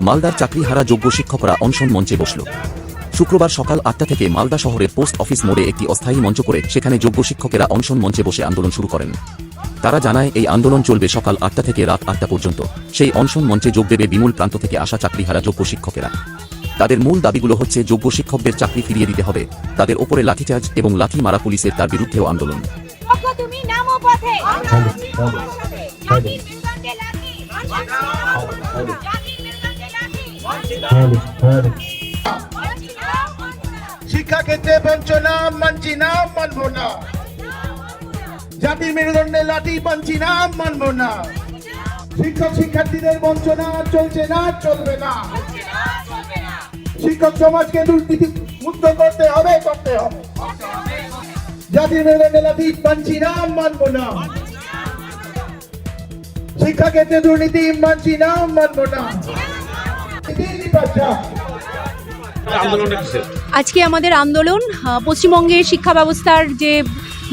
মালদার চাকরিহারা যোগ্য শিক্ষকরা অনশন মঞ্চে বসল শুক্রবার সকাল আটটা থেকে মালদা শহরের পোস্ট অফিস মোড়ে একটি অস্থায়ী মঞ্চ করে সেখানে যোগ্য শিক্ষকেরা অনশন মঞ্চে বসে আন্দোলন শুরু করেন তারা জানায় এই আন্দোলন চলবে সকাল আটটা থেকে রাত আটটা পর্যন্ত সেই অনশন মঞ্চে যোগ দেবে বিমূল প্রান্ত থেকে আসা চাকরিহারা যোগ্য শিক্ষকেরা তাদের মূল দাবিগুলো হচ্ছে যোগ্য শিক্ষকদের চাকরি ফিরিয়ে দিতে হবে তাদের ওপরে লাঠিচার্জ এবং লাঠি মারা পুলিশের তার বিরুদ্ধেও আন্দোলন তুমি লাঠি শিক্ষাক্ষেত্রে বঞ্চনা মানছি না, মানবো না। জাতির মেরুদণ্ডে লাঠি মানছি না, মানবো না। শিক্ষক শিক্ষার্থীদের বঞ্চনা চলছে না, চলবে না। শিক্ষক সমাজকে দুর্নীতি মুক্ত করতে হবে করতে হবে। জাতির মেরুদণ্ডে লাঠি মানছি না, মানবো না। শিক্ষাক্ষেত্রে দুর্নীতি মানছি না, মানবো না। আজকে আমাদের আন্দোলন পশ্চিমবঙ্গের শিক্ষা ব্যবস্থার যে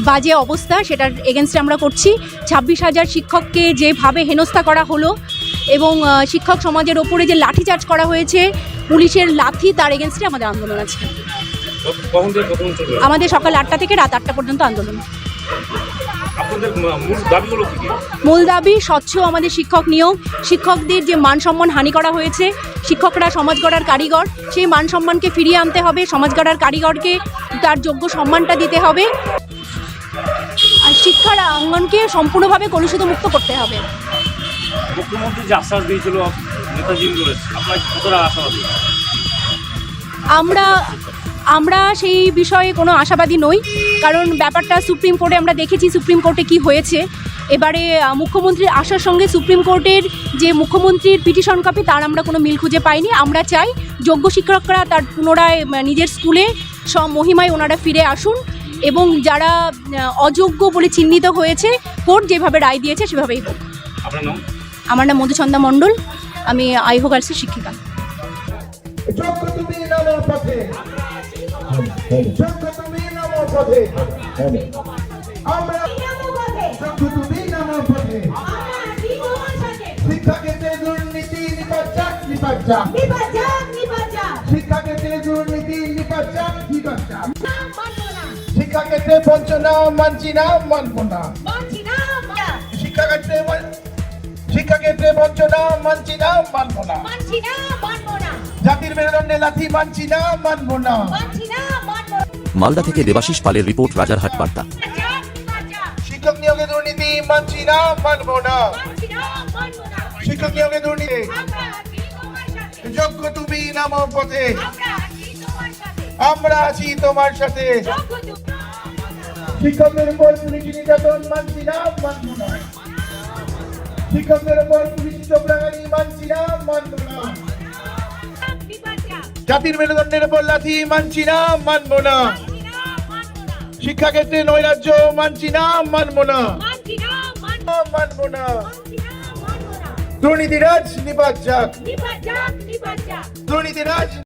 বাজে অবস্থা সেটার এগেনস্টে আমরা করছি। ছাব্বিশ হাজার শিক্ষককে যেভাবে হেনস্থা করা হলো এবং শিক্ষক সমাজের ওপরে যে লাঠিচার্জ করা হয়েছে পুলিশের লাঠি তার এগেনস্টে আমাদের আন্দোলন আছে আমাদের সকাল আটটা থেকে রাত আটটা পর্যন্ত আন্দোলন। মূল দাবি স্বচ্ছ আমাদের শিক্ষক নিয়োগ। শিক্ষকদের যে মান সম্মান হানি করা হয়েছে শিক্ষকরা সমাজ গড়ার কারিগর সেই মান সম্মানকে ফিরিয়ে আনতে হবে সমাজ গড়ার কারিগরকে তার যোগ্য সম্মানটা দিতে হবে। আর শিক্ষার অঙ্গনকে সম্পূর্ণভাবে কলুষিত মুক্ত করতে হবে। মুখ্যমন্ত্রী যে আশ্বাস দিয়েছিল নেতাজি বলে আশাবাদী? আমরা আমরা সেই বিষয়ে কোনো আশাবাদী নই। কারণ ব্যাপারটা সুপ্রিম কোর্টে আমরা দেখেছি সুপ্রিম কোর্টে কি হয়েছে। এবারে মুখ্যমন্ত্রীর আসার সঙ্গে সুপ্রিম কোর্টের যে মুখ্যমন্ত্রীর পিটিশন কপি তার আমরা কোনো মিল খুঁজে পাইনি। আমরা চাই যোগ্য শিক্ষকরা তার পুনরায় নিজের স্কুলে সব মহিমায় ওনারা ফিরে আসুন এবং যারা অযোগ্য বলে চিহ্নিত হয়েছে কোর্ট যেভাবে রায় দিয়েছে সেভাবেই হোক। আমার নাম মধুচন্দা মণ্ডল। আমি আইহো গার্লসের শিক্ষিকা। যোগ্য তুমি নামো পথে। আমরা তুমি নামো সাথে শিক্ষাক্ষেত্রে দুর্নীতি নিপাচাক নিপাচাক শিক্ষাক্ষেত্রে দুর্নীতি নিপাচাক নিপাচাক মানবো না শিক্ষাক্ষেত্রে বঞ্চনা মানছি না মানবো না। মানছি না মা- শিক্ষাক্ষেত্রে শিক্ষাক্ষেত্রে বঞ্চনা মানছি না মানবো না। মানছি না মানবো জাতির মেরুদণ্ডে লাথি মানছি না মানবো না। মালদা থেকে দেবাশিস পালের রিপোর্ট, রাজারহাট বার্তা। শিক্ষক নিয়োগে দুর্নীতি মানছি না না। শিক্ষক নিয়োগে দুর্নীতি। যোগ্য তুমি নামো পথে। আমরা আছি তোমার সাথে। শিক্ষকদের উপর পুলিশ নির্যাতন মানছি না, মানবো না। শিক্ষকদের উপর পুলিশ চোপড়াগানি মানছি না, মানবো না। জাতির মেরুদণ্ডের উপর লাথি মানছি না মানবো না। শিক্ষাক্ষেত্রে নৈরাজ্য মানছি না মানবো না। মানব না। দুর্নীতিরাজ নিপাত যাক। দুর্নীতি রাজ দুর্নীতিরাজ